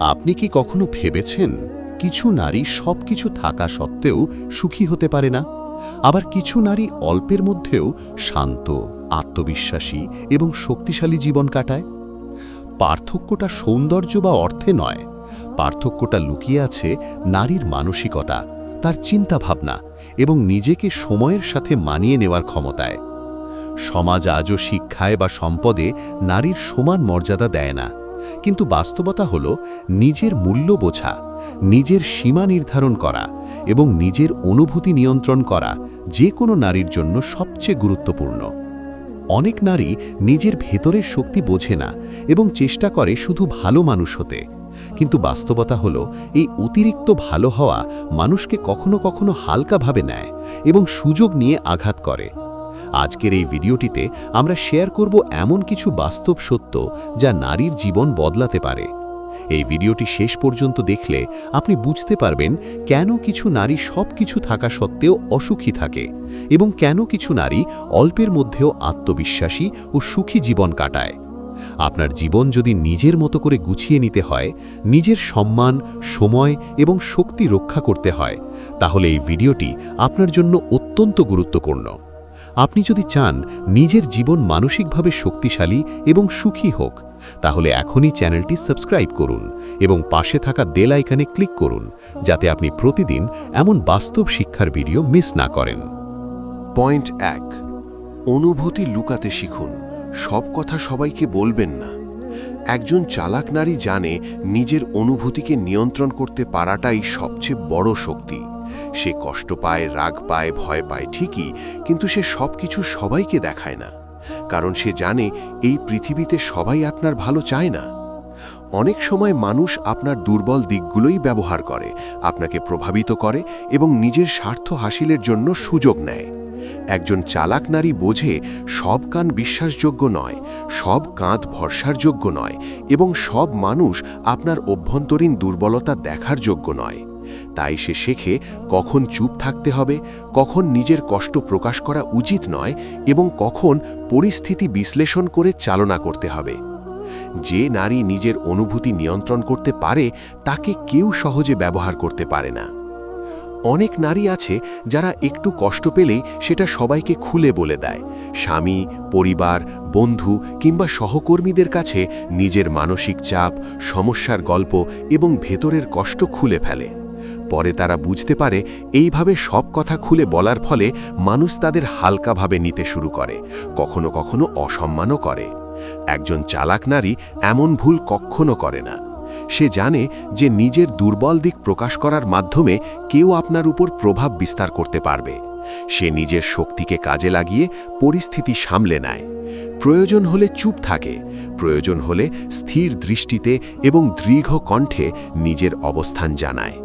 আপনি কি কখনো ভেবেছেন কিছু নারী সব কিছু থাকা সত্ত্বেও সুখী হতে পারে না? আবার কিছু নারী অল্পের মধ্যেও শান্ত, আত্মবিশ্বাসী এবং শক্তিশালী জীবন কাটায়? পার্থক্যটা সৌন্দর্য বা অর্থে নয়। পার্থক্যটা লুকিয়ে আছে নারীর মানসিকতা, তার চিন্তাভাবনা এবং নিজেকে সময়ের সাথে মানিয়ে নেওয়ার ক্ষমতায়। সমাজ আজও শিক্ষায় বা সম্পদে নারীর সমান মর্যাদা দেয় না। কিন্তু বাস্তবতা হল নিজের মূল্য বোঝা, নিজের সীমা নির্ধারণ করা এবং নিজের অনুভূতি নিয়ন্ত্রণ করা যে কোনো নারীর জন্য সবচেয়ে গুরুত্বপূর্ণ। অনেক নারী নিজের ভেতরের শক্তি বোঝে না এবং চেষ্টা করে শুধু ভালো মানুষ হতে। কিন্তু বাস্তবতা হল এই অতিরিক্ত ভালো হওয়া মানুষকে কখনো কখনো হালকাভাবে নেয় এবং সুযোগ নিয়ে আঘাত করে। আজকের এই ভিডিওটিতে আমরা শেয়ার করব এমন কিছু বাস্তব সত্য যা নারীর জীবন বদলাতে পারে। এই ভিডিওটি শেষ পর্যন্ত দেখলে আপনি বুঝতে পারবেন কেন কিছু নারী সব কিছু থাকা সত্ত্বেও অসুখী থাকে এবং কেন কিছু নারী অল্পের মধ্যেও আত্মবিশ্বাসী ও সুখী জীবন কাটায়। আপনার জীবন যদি নিজের মতো করে গুছিয়ে নিতে হয়, নিজের সম্মান, সময় এবং শক্তি রক্ষা করতে হয়, তাহলে এই ভিডিওটি আপনার জন্য অত্যন্ত গুরুত্বপূর্ণ। আপনি যদি চান নিজের জীবন মানসিকভাবে শক্তিশালী এবং সুখী হোক, তাহলে এখনই চ্যানেলটি সাবস্ক্রাইব করুন এবং পাশে থাকা বেল আইকনে ক্লিক করুন, যাতে আপনি প্রতিদিন এমন বাস্তব শিক্ষার ভিডিও মিস না করেন। পয়েন্ট এক, অনুভূতি লুকাতে শিখুন। সব কথা সবাইকে বলবেন না। একজন চালাক নারী জানে নিজের অনুভূতিকে নিয়ন্ত্রণ করতে পারাটাই সবচেয়ে বড় শক্তি। সে কষ্ট পায়, রাগ পায়, ভয় পায়, ঠিকই, কিন্তু সে সব কিছু সবাইকে দেখায় না। কারণ সে জানে এই পৃথিবীতে সবাই আপনার ভালো চায় না। অনেক সময় মানুষ আপনার দুর্বল দিকগুলোই ব্যবহার করে, আপনাকে প্রভাবিত করে এবং নিজের স্বার্থ হাসিলের জন্য সুযোগ নেয়। একজন চালাক নারী বোঝে সব কান বিশ্বাসযোগ্য নয়, সব কাঁধ ভরসার যোগ্য নয় এবং সব মানুষ আপনার অভ্যন্তরীণ দুর্বলতা দেখার যোগ্য নয়। তাই সে শেখে কখন চুপ থাকতে হবে, কখন নিজের কষ্ট প্রকাশ করা উচিত নয় এবং কখন পরিস্থিতি বিশ্লেষণ করে চালনা করতে হবে। যে নারী নিজের অনুভূতি নিয়ন্ত্রণ করতে পারে, তাকে কেউ সহজে ব্যবহার করতে পারে না। অনেক নারী আছে যারা একটু কষ্ট পেলেই সেটা সবাইকে খুলে বলে দেয়। স্বামী, পরিবার, বন্ধু কিংবা সহকর্মীদের কাছে নিজের মানসিক চাপ, সমস্যার গল্প এবং ভেতরের কষ্ট খুলে ফেলে। পরে তারা বুঝতে পারে এইভাবে সব কথা খুলে বলার ফলে মানুষ তাদের হালকাভাবে নিতে শুরু করে, কখনো কখনো অসম্মানও করে। একজন চালাক নারী এমন ভুল কখনো করে না। সে জানে যে নিজের দুর্বল দিক প্রকাশ করার মাধ্যমে কেউ আপনার উপর প্রভাব বিস্তার করতে পারবে। সে নিজের শক্তিকে কাজে লাগিয়ে পরিস্থিতি সামলে নেয়। প্রয়োজন হলে চুপ থাকে, প্রয়োজন হলে স্থির দৃষ্টিতে এবং দৃঢ় কণ্ঠে নিজের অবস্থান জানায়।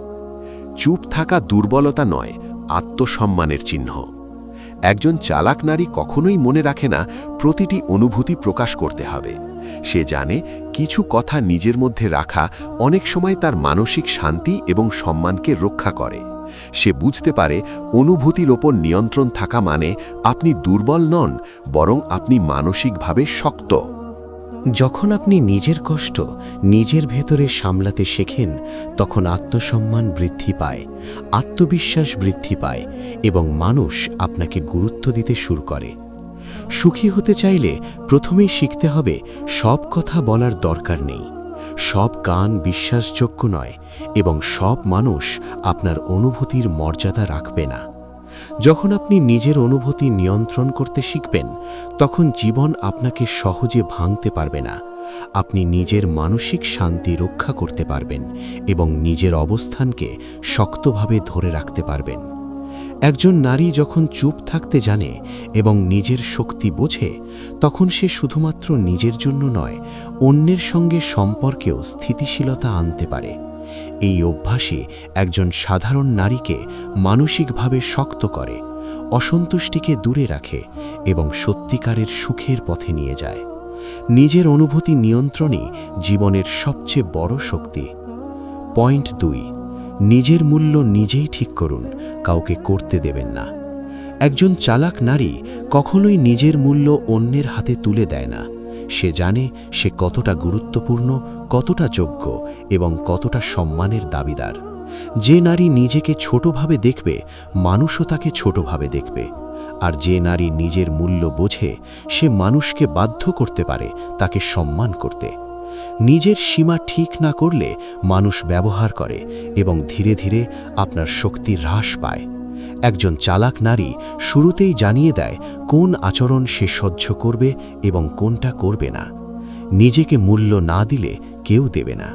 চুপ থাকা দুর্বলতা নয়, আত্মসম্মানের চিহ্ন। একজন চালাক নারী কখনোই মনে রাখে না, প্রতিটি অনুভূতি প্রকাশ করতে হবে। সে জানে কিছু কথা নিজের মধ্যে রাখা অনেক সময় তার মানসিক শান্তি এবং সম্মানকে রক্ষা করে। সে বুঝতে পারে অনুভূতির ওপর নিয়ন্ত্রণ থাকা মানে আপনি দুর্বল নন, বরং আপনি মানসিকভাবে শক্ত। যখন আপনি নিজের কষ্ট নিজের ভেতরে সামলাতে শেখেন, তখন আত্মসম্মান বৃদ্ধি পায়, আত্মবিশ্বাস বৃদ্ধি পায় এবং মানুষ আপনাকে গুরুত্ব দিতে শুরু করে। সুখী হতে চাইলে প্রথমেই শিখতে হবে সব কথা বলার দরকার নেই। সব গান বিশ্বাসযোগ্য নয় এবং সব মানুষ আপনার অনুভূতির মর্যাদা রাখবে না। যখন আপনি নিজের অনুভূতি নিয়ন্ত্রণ করতে শিখবেন, তখন জীবন আপনাকে সহজে ভাঙতে পারবে না। আপনি নিজের মানসিক শান্তি রক্ষা করতে পারবেন এবং নিজের অবস্থানকে শক্তভাবে ধরে রাখতে পারবেন। একজন নারী যখন চুপ থাকতে জানে এবং নিজের শক্তি বোঝে, তখন সে শুধুমাত্র নিজের জন্য নয়, অন্যের সঙ্গে সম্পর্কেও স্থিতিশীলতা আনতে পারে। এই অভ্যাসে একজন সাধারণ নারীকে মানসিকভাবে শক্ত করে, অসন্তুষ্টিকে দূরে রাখে এবং সত্যিকারের সুখের পথে নিয়ে যায়। নিজের অনুভূতি নিয়ন্ত্রণই জীবনের সবচেয়ে বড় শক্তি। পয়েন্ট দুই, নিজের মূল্য নিজেই ঠিক করুন, কাউকে করতে দেবেন না। একজন চালাক নারী কখনোই নিজের মূল্য অন্যের হাতে তুলে দেয় না। সে জানে সে কতটা গুরুত্বপূর্ণ, কতটা যোগ্য এবং কতটা সম্মানের দাবিদার। যে নারী নিজেকে ছোটভাবে দেখবে, মানুষও তাকে ছোটভাবে দেখবে। আর যে নারী নিজের মূল্য বোঝে, সে মানুষকে বাধ্য করতে পারে তাকে সম্মান করতে। নিজের সীমা ঠিক না করলে মানুষ ব্যবহার করে এবং ধীরে ধীরে আপনার শক্তি হ্রাস পায়। একজন চালাক নারী শুরুতেই জানিয়ে দেয় কোন আচরণ সে সহ্য করবে এবং কোনটা করবে না। নিজেকে মূল্য না দিলে কেউ দেবে না।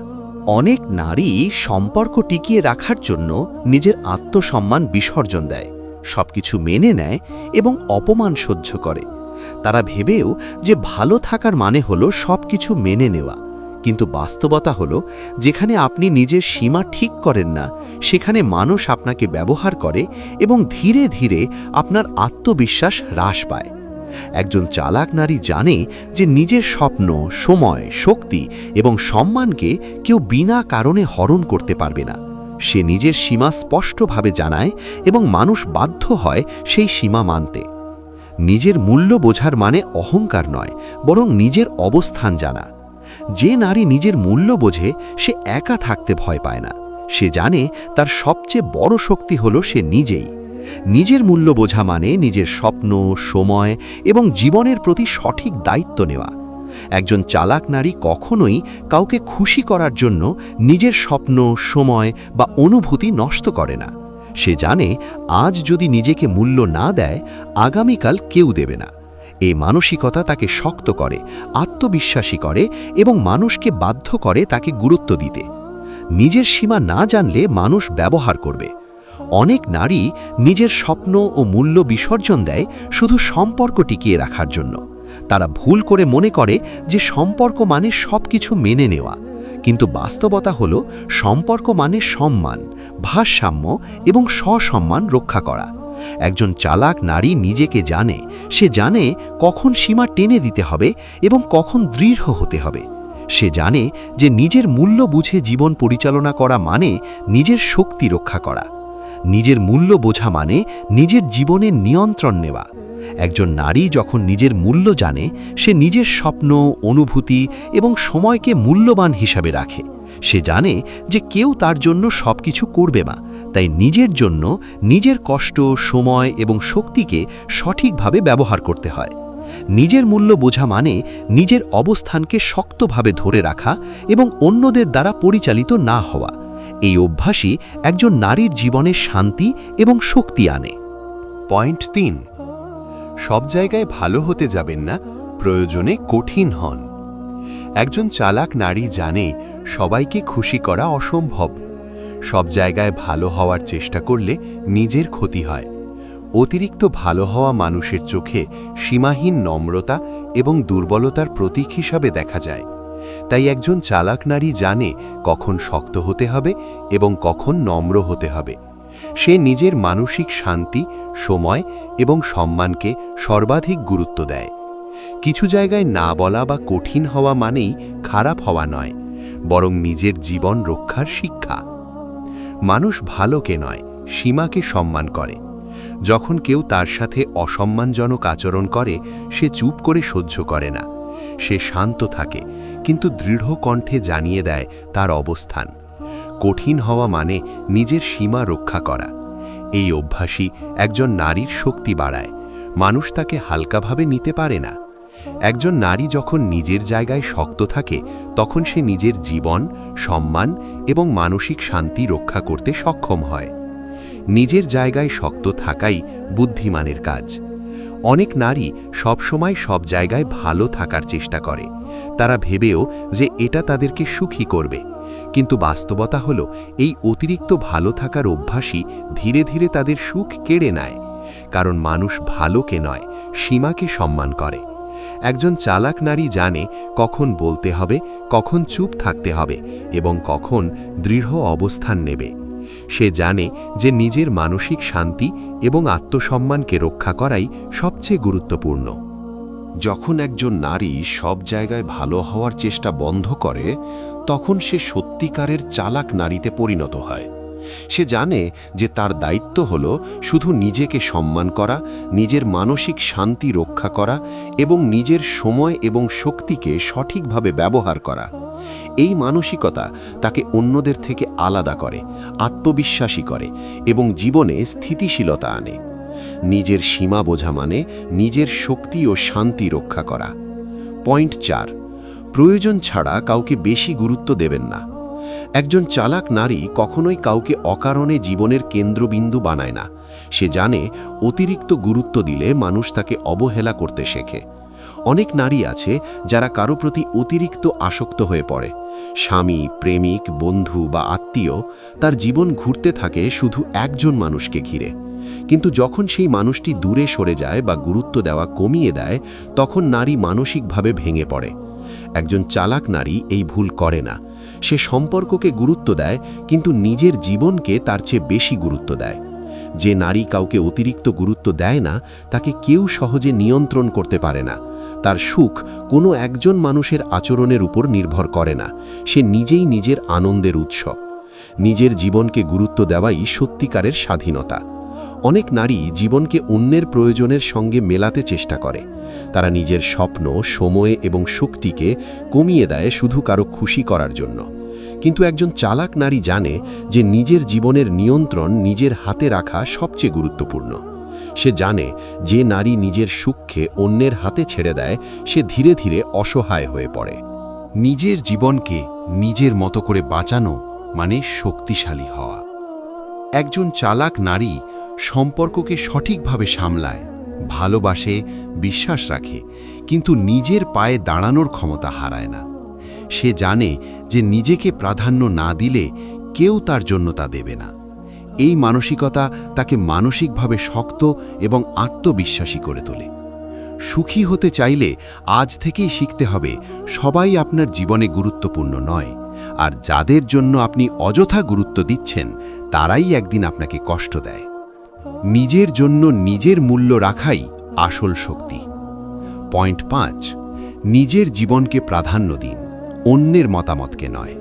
অনেক নারী সম্পর্ক টিকিয়ে রাখার জন্য নিজের আত্মসম্মান বিসর্জন দেয়, সবকিছু মেনে নেয় এবং অপমান সহ্য করে। তারা ভেবেও যে ভালো থাকার মানে হলো সবকিছু মেনে নেওয়া। কিন্তু বাস্তবতা হলো, যেখানে আপনি নিজের সীমা ঠিক করেন না, সেখানে মানুষ আপনাকে ব্যবহার করে এবং ধীরে ধীরে আপনার আত্মবিশ্বাস হ্রাস পায়। একজন চালাক নারী জানে যে নিজের স্বপ্ন, সময়, শক্তি এবং সম্মানকে কেউ বিনা কারণে হরণ করতে পারবে না। সে নিজের সীমা স্পষ্টভাবে জানায় এবং মানুষ বাধ্য হয় সেই সীমা মানতে। নিজের মূল্য বোঝার মানে অহংকার নয়, বরং নিজের অবস্থান জানা। যে নারী নিজের মূল্য বোঝে, সে একা থাকতে ভয় পায় না। সে জানে তার সবচেয়ে বড় শক্তি হল সে নিজেই। নিজের মূল্য বোঝা মানে নিজের স্বপ্ন, সময় এবং জীবনের প্রতি সঠিক দায়িত্ব নেওয়া। একজন চালাক নারী কখনোই কাউকে খুশি করার জন্য নিজের স্বপ্ন, সময় বা অনুভূতি নষ্ট করে না। সে জানে, আজ যদি নিজেকে মূল্য না দেয়, আগামীকাল কেউ দেবে না। এই মানসিকতা তাকে শক্ত করে, আত্মবিশ্বাসী করে এবং মানুষকে বাধ্য করে তাকে গুরুত্ব দিতে। নিজের সীমা না জানলে মানুষ ব্যবহার করবে। অনেক নারী নিজের স্বপ্ন ও মূল্য বিসর্জন দেয় শুধু সম্পর্ক টিকিয়ে রাখার জন্য। তারা ভুল করে মনে করে যে সম্পর্ক মানে সব কিছু মেনে নেওয়া। কিন্তু বাস্তবতা হল, সম্পর্ক মানে সম্মান, ভারসাম্য এবং সসম্মান রক্ষা করা। একজন চালাক নারী নিজেকে জানে, সে জানে কখন সীমা টেনে দিতে হবে এবং কখন দৃঢ় হতে হবে। সে জানে যে নিজের মূল্য বুঝে জীবন পরিচালনা করা মানে নিজের শক্তি রক্ষা করা। নিজের মূল্য বোঝা মানে নিজের জীবনের নিয়ন্ত্রণ নেওয়া। একজন নারী যখন নিজের মূল্য জানে, সে নিজের স্বপ্ন, অনুভূতি এবং সময়কে মূল্যবান হিসাবে রাখে। সে জানে যে কেউ তার জন্য সব কিছু করবে না। তাই নিজের জন্য নিজের কষ্ট, সময় এবং শক্তিকে সঠিকভাবে ব্যবহার করতে হয়। নিজের মূল্য বোঝা মানে নিজের অবস্থানকে শক্তভাবে ধরে রাখা এবং অন্যদের দ্বারা পরিচালিত না হওয়া। এই অভ্যাসই একজন নারীর জীবনে শান্তি এবং শক্তি আনে। পয়েন্ট তিন। সব জায়গায় ভালো হতে যাবেন না, প্রয়োজনে কঠিন হন। একজন চালাক নারী জানে সবাইকে খুশি করা অসম্ভব। সব জায়গায় ভালো হওয়ার চেষ্টা করলে নিজের ক্ষতি হয়। অতিরিক্ত ভালো হওয়া মানুষের চোখে সীমাহীন নম্রতা এবং দুর্বলতার প্রতীক হিসাবে দেখা যায়। তাই একজন চালাক নারী জানে কখন শক্ত হতে হবে এবং কখন নম্র হতে হবে। সে নিজের মানসিক শান্তি, সময় এবং সম্মানকে সর্বাধিক গুরুত্ব দেয়। কিছু জায়গায় না বলা বা কঠিন হওয়া মানেই খারাপ হওয়া নয়, বরং নিজের জীবন রক্ষার শিক্ষা। মানুষ ভালোকে নয়, সীমাকে সম্মান করে। যখন কেউ তার সাথে অসম্মানজনক আচরণ করে, সে চুপ করে সহ্য করে না। সে শান্ত থাকে, কিন্তু দৃঢ় কণ্ঠে জানিয়ে দেয় তার অবস্থান। কঠিন হওয়া মানে নিজের সীমা রক্ষা করা। এই অভ্যাসই একজন নারীর শক্তি বাড়ায়। মানুষ তাকে হালকাভাবে নিতে পারে না। একজন নারী যখন নিজের জায়গায় শক্ত থাকে, তখন সে নিজের জীবন, সম্মান এবং মানসিক শান্তি রক্ষা করতে সক্ষম হয়। নিজের জায়গায় শক্ত থাকাই বুদ্ধিমানের কাজ। অনেক নারী সবসময় সব জায়গায় ভালো থাকার চেষ্টা করে। তারা ভেবেও যে এটা তাদেরকে সুখী করবে। কিন্তু বাস্তবতা হল, এই অতিরিক্ত ভালো থাকার অভ্যাসই ধীরে ধীরে তাদের সুখ কেড়ে নেয়। কারণ মানুষ ভালোকে নয়, সীমাকে সম্মান করে। একজন চালাক নারী জানে কখন বলতে হবে, কখন চুপ থাকতে হবে এবং কখন দৃঢ় অবস্থান নেবে। সে জানে যে নিজের মানসিক শান্তি এবং আত্মসম্মানকে রক্ষা করাই সবচেয়ে গুরুত্বপূর্ণ। যখন একজন নারী সব জায়গায় ভালো হওয়ার চেষ্টা বন্ধ করে, তখন সে সত্যিকারের চালাক নারীতে পরিণত হয়। সে জানে যে তার দায়িত্ব হল শুধু নিজেকে সম্মান করা, নিজের মানসিক শান্তি রক্ষা করা এবং নিজের সময় এবং শক্তিকে সঠিকভাবে ব্যবহার করা। এই মানসিকতা তাকে অন্যদের থেকে আলাদা করে, আত্মবিশ্বাসী করে এবং জীবনে স্থিতিশীলতা আনে। নিজের সীমা বোঝা মানে নিজের শক্তি ও শান্তি রক্ষা করা। পয়েন্ট চার, প্রয়োজন ছাড়া কাউকে বেশি গুরুত্ব দেবেন না। একজন চালাক নারী কখনোই কাউকে অকারণে জীবনের কেন্দ্রবিন্দু বানায় না। সে জানে অতিরিক্ত গুরুত্ব দিলে মানুষ তাকে অবহেলা করতে শেখে। অনেক নারী আছে যারা কারও প্রতি অতিরিক্ত আসক্ত হয়ে পড়ে। স্বামী, প্রেমিক, বন্ধু বা আত্মীয় তার জীবন ঘুরতে থাকে শুধু একজন মানুষকে ঘিরে। কিন্তু যখন সেই মানুষটি দূরে সরে যায় বা গুরুত্ব দেওয়া কমিয়ে দেয়, তখন নারী মানসিকভাবে ভেঙে পড়ে। একজন চালাক নারী এই ভুল করে না। সে সম্পর্ককে গুরুত্ব দেয়, কিন্তু নিজের জীবনকে তার চেয়ে বেশি গুরুত্ব দেয়। যে নারী কাউকে অতিরিক্ত গুরুত্ব দেয় না, তাকে কেউ সহজে নিয়ন্ত্রণ করতে পারে না। তার সুখ কোনো একজন মানুষের আচরণের উপর নির্ভর করে না। সে নিজেই নিজের আনন্দের উৎস। নিজের জীবনকে গুরুত্ব দেওয়াই সত্যিকারের স্বাধীনতা। অনেক নারী জীবনকে অন্যের প্রয়োজনের সঙ্গে মেলাতে চেষ্টা করে। তারা নিজের স্বপ্ন, সময় এবং শক্তিকে কমিয়ে দেয় শুধু কারও খুশি করার জন্য। কিন্তু একজন চালাক নারী জানে যে নিজের জীবনের নিয়ন্ত্রণ নিজের হাতে রাখা সবচেয়ে গুরুত্বপূর্ণ। সে জানে যে নারী নিজের সুখকে অন্যের হাতে ছেড়ে দেয়, সে ধীরে ধীরে অসহায় হয়ে পড়ে। নিজের জীবনকে নিজের মতো করে বাঁচানো মানে শক্তিশালী হওয়া। একজন চালাক নারী সম্পর্ককে সঠিকভাবে সামলায়, ভালোবাসে, বিশ্বাস রাখে, কিন্তু নিজের পায়ে দাঁড়ানোর ক্ষমতা হারায় না। সে জানে যে নিজেকে প্রাধান্য না দিলে কেউ তার জন্য তা দেবে না। এই মানসিকতা তাকে মানসিকভাবে শক্ত এবং আত্মবিশ্বাসী করে তোলে। সুখী হতে চাইলে আজ থেকেই শিখতে হবে, সবাই আপনার জীবনে গুরুত্বপূর্ণ নয়, আর যাদের জন্য আপনি অযথা গুরুত্ব দিচ্ছেন, তারাই একদিন আপনাকে কষ্ট দেয়। নিজের জন্য নিজের মূল্য রাখাই আসল শক্তি। পয়েন্ট পাঁচ, নিজের জীবনকে প্রাধান্য দিন, অন্যের মতামতকে নয়।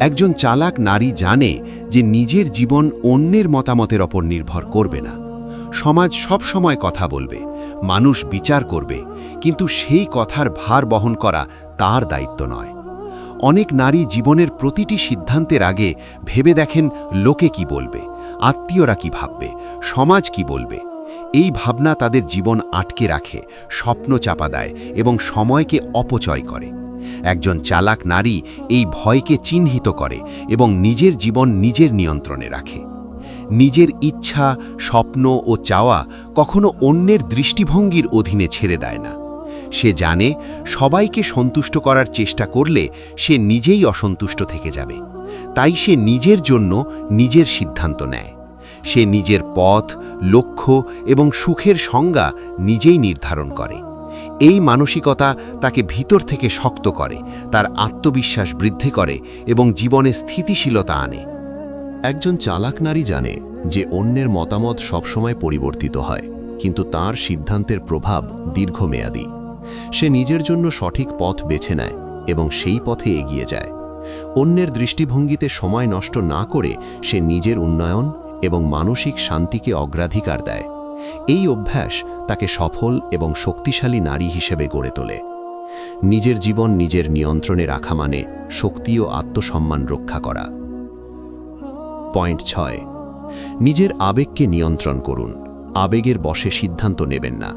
একজন চালাক নারী জানে যে নিজের জীবন অন্যের মতামতের ওপর নির্ভর করবে না। সমাজ সব সময় কথা বলবে, মানুষ বিচার করবে, কিন্তু সেই কথার ভার বহন করা তার দায়িত্ব নয়। অনেক নারী জীবনের প্রতিটি সিদ্ধান্তের আগে ভেবে দেখেন লোকে কি বলবে। আত্মীয়রা কি ভাববে? সমাজ কি বলবে? এই ভাবনা তাদের জীবন আটকে রাখে, স্বপ্ন চাপা দেয় এবং সময়কে অপচয় করে। একজন চালাক নারী এই ভয়কে চিহ্নিত করে এবং নিজের জীবন নিজের নিয়ন্ত্রণে রাখে। নিজের ইচ্ছা, স্বপ্ন ও চাওয়া কখনো অন্যের দৃষ্টিভঙ্গির অধীনে ছেড়ে দেয় না। সে জানে সবাইকে সন্তুষ্ট করার চেষ্টা করলে সে নিজেই অসন্তুষ্ট থেকে যাবে। তাই সে নিজের জন্য নিজের সিদ্ধান্ত নেয়। সে নিজের পথ, লক্ষ্য এবং সুখের সংজ্ঞা নিজেই নির্ধারণ করে। এই মানসিকতা তাকে ভিতর থেকে শক্ত করে, তার আত্মবিশ্বাস বৃদ্ধি করে এবং জীবনে স্থিতিশীলতা আনে। একজন চালাক নারী জানে যে অন্যের মতামত সবসময় পরিবর্তিত হয়, কিন্তু তার সিদ্ধান্তের প্রভাব দীর্ঘমেয়াদী। সে নিজের জন্য সঠিক পথ বেছে নেয় এবং সেই পথে এগিয়ে যায়। অন্যের দৃষ্টিভঙ্গিতে সময় নষ্ট না করে সে নিজের উন্নয়ন এবং মানসিক শান্তিকে অগ্রাধিকার দেয়। এই অভ্যাস তাকে সফল এবং শক্তিশালী নারী হিসেবে গড়ে তোলে। নিজের জীবন নিজের নিয়ন্ত্রণে রাখা মানে শক্তি ও আত্মসম্মান রক্ষা করা। পয়েন্ট ছয়, নিজের আবেগকে নিয়ন্ত্রণ করুন। আবেগের বশে সিদ্ধান্ত নেবেন না।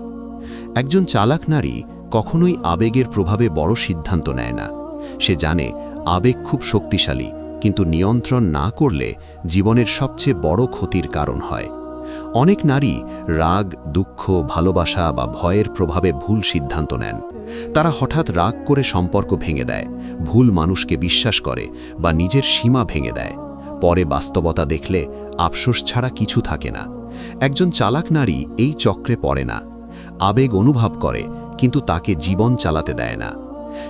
একজন চালাক নারী কখনোই আবেগের প্রভাবে বড় সিদ্ধান্ত নেয় না। সে জানে আবেগ খুব শক্তিশালী, কিন্তু নিয়ন্ত্রণ না করলে জীবনের সবচেয়ে বড় ক্ষতির কারণ হয়। অনেক নারী রাগ, দুঃখ, ভালোবাসা বা ভয়ের প্রভাবে ভুল সিদ্ধান্ত নেন। তারা হঠাৎ রাগ করে সম্পর্ক ভেঙে দেয়, ভুল মানুষকে বিশ্বাস করে বা নিজের সীমা ভেঙে দেয়। পরে বাস্তবতা দেখলে আফসোস ছাড়া কিছু থাকে না। একজন চালাক নারী এই চক্রে পড়ে না। আবেগ অনুভব করে, কিন্তু তাকে জীবন চালাতে দেয় না।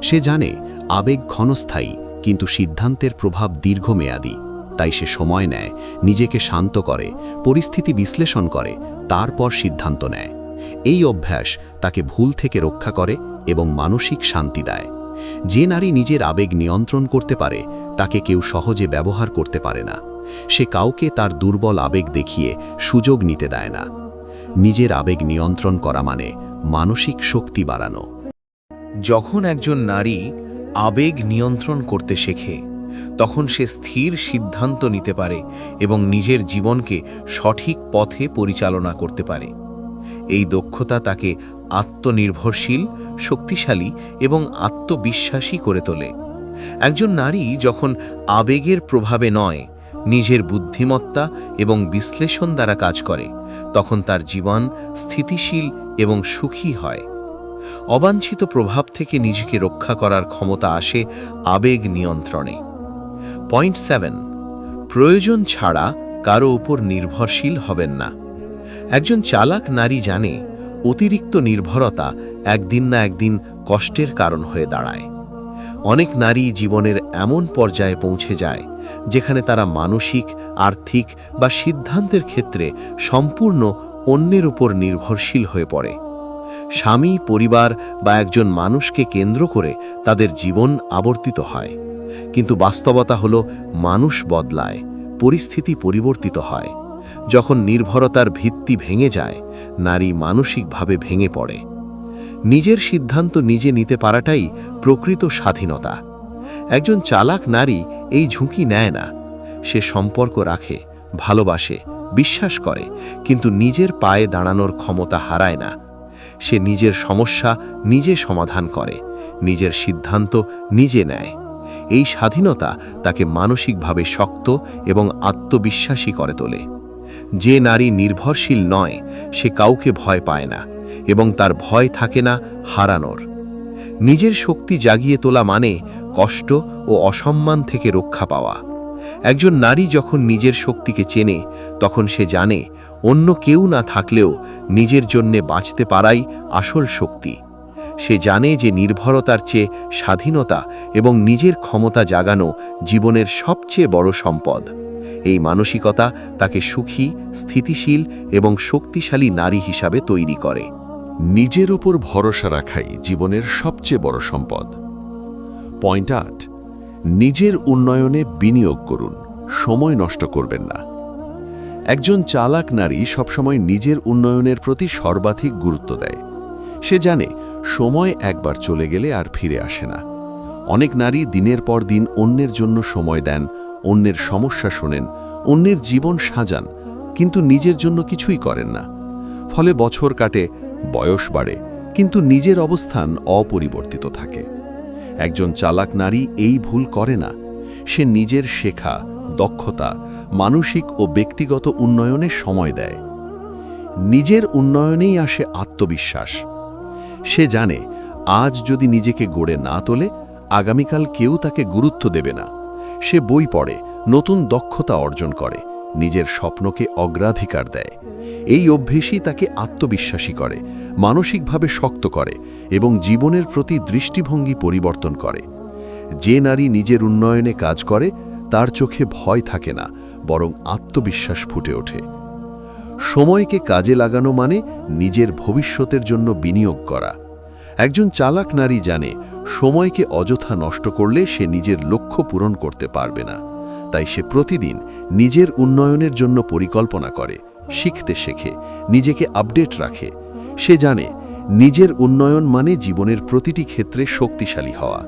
সে জানে, আবেগ ক্ষণস্থায়ী কিন্তু সিদ্ধান্তের প্রভাব দীর্ঘমেয়াদী, তাই সে সময় নেয়, নিজেকে শান্ত করে, পরিস্থিতি বিশ্লেষণ করে, তারপর সিদ্ধান্ত নেয়। এই অভ্যাস তাকে ভুল থেকে রক্ষা করে এবং মানসিক শান্তি দেয়। যে নারী নিজের আবেগ নিয়ন্ত্রণ করতে পারে, তাকে কেউ সহজে ব্যবহার করতে পারে না। সে কাউকে তার দুর্বল আবেগ দেখিয়ে সুযোগ নিতে দেয় না। নিজের আবেগ নিয়ন্ত্রণ করা মানে মানসিক শক্তি বাড়ানো। যখন একজন নারী আবেগ নিয়ন্ত্রণ করতে শেখে। তখন সে স্থির সিদ্ধান্ত নিতে পারে এবং নিজের জীবনকে সঠিক পথে পরিচালনা করতে পারে। এই দক্ষতা তাকে আত্মনির্ভরশীল, শক্তিশালী এবং আত্মবিশ্বাসী করে তোলে। একজন নারী যখন আবেগের প্রভাবে নয়, নিজের বুদ্ধিমত্তা এবং বিশ্লেষণ দ্বারা কাজ করে, তখন তার জীবন স্থিতিশীল এবং সুখী হয়। অবাঞ্ছিত প্রভাব থেকে নিজেকে রক্ষা করার ক্ষমতা আসে আবেগ নিয়ন্ত্রণে। পয়েন্ট সেভেন, প্রয়োজন ছাড়া কারও উপর নির্ভরশীল হবেন না। একজন চালাক নারী জানে অতিরিক্ত নির্ভরতা একদিন না একদিন কষ্টের কারণ হয়ে দাঁড়ায়। অনেক নারী জীবনের এমন পর্যায়ে পৌঁছে যায় যেখানে তারা মানসিক, আর্থিক বা সিদ্ধান্তের ক্ষেত্রে সম্পূর্ণ অন্যের উপর নির্ভরশীল হয়ে পড়ে। স্বামী, পরিবার বা একজন মানুষকে কেন্দ্র করে তাদের জীবন আবর্তিত হয়। কিন্তু বাস্তবতা হল মানুষ বদলায়, পরিস্থিতি পরিবর্তিত হয়। যখন নির্ভরতার ভিত্তি ভেঙে যায়, নারী মানসিকভাবে ভেঙে পড়ে। নিজের সিদ্ধান্ত নিজে নিতে পারাটাই প্রকৃত স্বাধীনতা। একজন চালাক নারী এই ঝুঁকি নেয় না। সে সম্পর্ক রাখে, ভালোবাসে, বিশ্বাস করে, কিন্তু নিজের পায়ে দাঁড়ানোর ক্ষমতা হারায় না। সে নিজের সমস্যা নিজে সমাধান করে, নিজের সিদ্ধান্ত নিজে নেয়। এই স্বাধীনতা তাকে মানসিকভাবে শক্ত এবং আত্মবিশ্বাসী করে তোলে। যে নারী নির্ভরশীল নয়, সে কাউকে ভয় পায় না এবং তার ভয় থাকে না হারানোর। নিজের শক্তি জাগিয়ে তোলা মানে কষ্ট ও অসম্মান থেকে রক্ষা পাওয়া। একজন নারী যখন নিজের শক্তিকে চেনে, তখন সে জানে অন্য কেউ না থাকলেও নিজের জন্যে বাঁচতে পারাই আসল শক্তি। সে জানে যে নির্ভরতার চেয়ে স্বাধীনতা এবং নিজের ক্ষমতা জাগানো জীবনের সবচেয়ে বড় সম্পদ। এই মানসিকতা তাকে সুখী, স্থিতিশীল এবং শক্তিশালী নারী হিসাবে তৈরি করে। নিজের উপর ভরসা রাখাই জীবনের সবচেয়ে বড় সম্পদ। পয়েন্ট আট, নিজের উন্নয়নে বিনিয়োগ করুন, সময় নষ্ট করবেন না। একজন চালাক নারী সবসময় নিজের উন্নয়নের প্রতি সর্বাধিক গুরুত্ব দেয়। সে জানে, সময় একবার চলে গেলে আর ফিরে আসে না। অনেক নারী দিনের পর দিন অন্যের জন্য সময় দেন, অন্যের সমস্যা শোনেন, অন্যের জীবন সাজান, কিন্তু নিজের জন্য কিছুই করেন না। ফলে বছর কাটে, বয়স বাড়ে, কিন্তু নিজের অবস্থান অপরিবর্তিত থাকে। একজন চালাক নারী এই ভুল করে না। সে নিজের শেখা দক্ষতা মানসিক ও ব্যক্তিগত উন্নয়নে সময় দেয়। নিজের উন্নয়নেই আসে আত্মবিশ্বাস। সে জানে, আজ যদি নিজেকে গড়ে না তোলে, আগামীকাল কেউ তাকে গুরুত্ব দেবে না। সে বই পড়ে, নতুন দক্ষতা অর্জন করে, নিজের স্বপ্নকে অগ্রাধিকার দেয়। এই অভ্যেসই তাকে আত্মবিশ্বাসী করে, মানসিকভাবে শক্ত করে এবং জীবনের প্রতি দৃষ্টিভঙ্গি পরিবর্তন করে। যে নারী নিজের উন্নয়নে কাজ করে তার চোখে ভয় থাকে না, বরং আত্মবিশ্বাস ফুটে ওঠে। সময়কে কাজে লাগানো মানে নিজের ভবিষ্যতের জন্য বিনিয়োগ করা। একজন চালাক নারী জানে, সময়কে অযথা নষ্ট করলে সে নিজের লক্ষ্য পূরণ করতে পারবে না। তাই সে প্রতিদিন নিজের উন্নয়নের জন্য পরিকল্পনা করে, শিখতে শেখে, নিজেকে আপডেট রাখে। সে জানে, নিজের উন্নয়ন মানে জীবনের প্রতিটি ক্ষেত্রে শক্তিশালী হওয়া।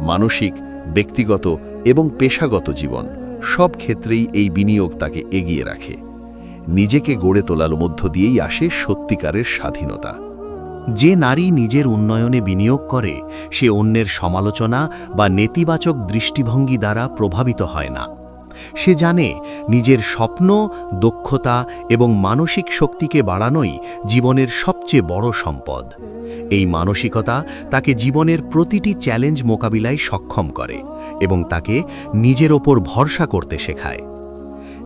মানসিক, ব্যক্তিগত এবং পেশাগত জীবন, সব ক্ষেত্রেই এই বিনিয়োগ তাকে এগিয়ে রাখে। নিজেকে গড়ে তোলার মধ্য দিয়েই আসে সত্যিকারের স্বাধীনতা। যে নারী নিজের উন্নয়নে বিনিয়োগ করে, সে অন্যের সমালোচনা বা নেতিবাচক দৃষ্টিভঙ্গি দ্বারা প্রভাবিত হয় না। সে জানে নিজের স্বপ্ন, দক্ষতা এবং মানসিক শক্তিকে বাড়ানোই জীবনের সবচেয়ে বড় সম্পদ। এই মানসিকতা তাকে জীবনের প্রতিটি চ্যালেঞ্জ মোকাবিলায় সক্ষম করে এবং তাকে নিজের ওপর ভরসা করতে শেখায়।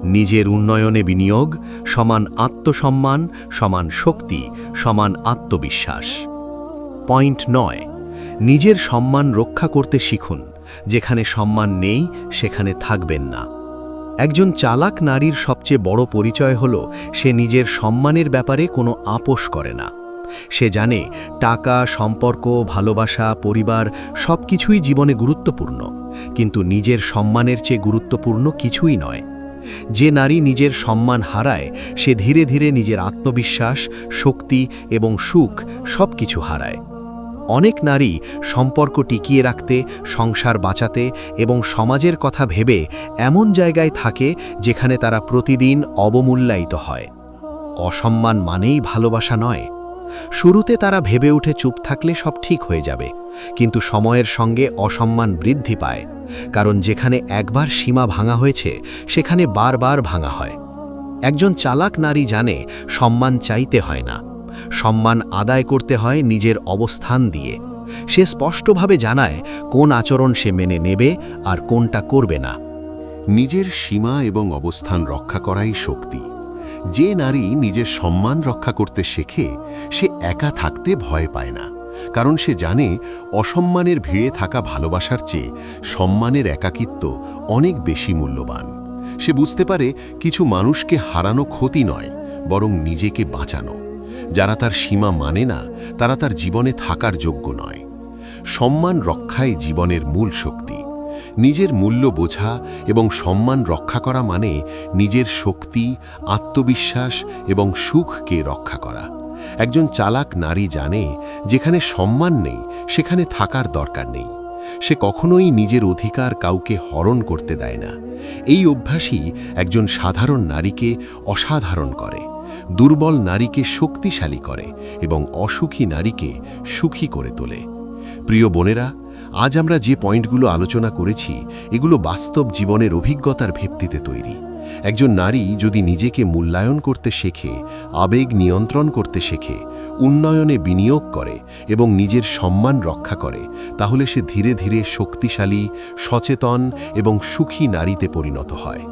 নিজের উন্নয়নে বিনিয়োগ, সমান আত্মসম্মান, সমান শক্তি, সমান আত্মবিশ্বাস। পয়েন্ট নয়, নিজের সম্মান রক্ষা করতে শিখুন, যেখানে সম্মান নেই, সেখানে থাকবেন না। একজন চালাক নারীর সবচেয়ে বড় পরিচয় হল, সে নিজের সম্মানের ব্যাপারে কোনো আপোষ করে না। সে জানে, টাকা, সম্পর্ক, ভালোবাসা, পরিবার সব কিছুই জীবনে গুরুত্বপূর্ণ, কিন্তু নিজের সম্মানের চেয়ে গুরুত্বপূর্ণ কিছুই নয়। যে নারী নিজের সম্মান হারায়, সে ধীরে ধীরে নিজের আত্মবিশ্বাস, শক্তি এবং সুখ সব কিছু হারায়। অনেক নারী সম্পর্ক টিকিয়ে রাখতে, সংসার বাঁচাতে এবং সমাজের কথা ভেবে এমন জায়গায় থাকে যেখানে তারা প্রতিদিন অবমূল্যায়িত হয়। অসম্মান মানেই ভালোবাসা নয়। শুরুতে তারা ভেবে উঠে চুপ থাকলে সব ঠিক হয়ে যাবে, কিন্তু সময়ের সঙ্গে অসম্মান বৃদ্ধি পায়, কারণ যেখানে একবার সীমা ভাঙা হয়েছে, সেখানে বারবার ভাঙা হয়। একজন চালাক নারী জানে সম্মান চাইতে হয় না। সম্মান আদায় করতে হয় নিজের অবস্থান দিয়ে। সে স্পষ্টভাবে জানায় কোন আচরণ সে মেনে নেবে আর কোনটা করবে না। নিজের সীমা এবং অবস্থান রক্ষা করাই শক্তি। যে নারী নিজের সম্মান রক্ষা করতে শেখে, সে একা থাকতে ভয় পায় না। কারণ সে জানে অসম্মানের ভিড়ে থাকা ভালোবাসার চেয়ে সম্মানের একাকিত্ব অনেক বেশি মূল্যবান। সে বুঝতে পারে কিছু মানুষকে হারানো ক্ষতি নয়, বরং নিজেকে বাঁচানো। যারা তার সীমা মানে না, তারা তার জীবনে থাকার যোগ্য নয়। সম্মান রক্ষাই জীবনের মূল শক্তি। নিজের মূল্য বোঝা এবং সম্মান রক্ষা করা মানে নিজের শক্তি, আত্মবিশ্বাস এবং সুখকে রক্ষা করা। একজন চালাক নারী জানে, যেখানে সম্মান নেই, সেখানে থাকার দরকার নেই। সে কখনোই নিজের অধিকার কাউকে হরণ করতে দেয় না। এই অভ্যাসই একজন সাধারণ নারীকে অসাধারণ করে। দুর্বল নারীকে শক্তিশালী করে এবং অসুখী নারীকে সুখী করে তোলে। প্রিয় বোনেরা, আজ আমরা যে পয়েন্টগুলো আলোচনা করেছি, এগুলো বাস্তব জীবনের অভিজ্ঞতার ভিত্তিতে তৈরি। একজন নারী যদি নিজেকে মূল্যায়ন করতে শেখে, আবেগ নিয়ন্ত্রণ করতে শেখে, উন্নয়নে বিনিয়োগ করে এবং নিজের সম্মান রক্ষা করে, তাহলে সে ধীরে ধীরে শক্তিশালী, সচেতন এবং সুখী নারীতে পরিণত হয়।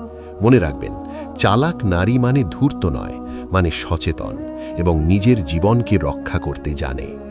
মনে রাখবেন, চালাক নারী মানে ধূর্ত নয় মানে সচেতন এবং নিজের জীবনকে রক্ষা করতে জানে।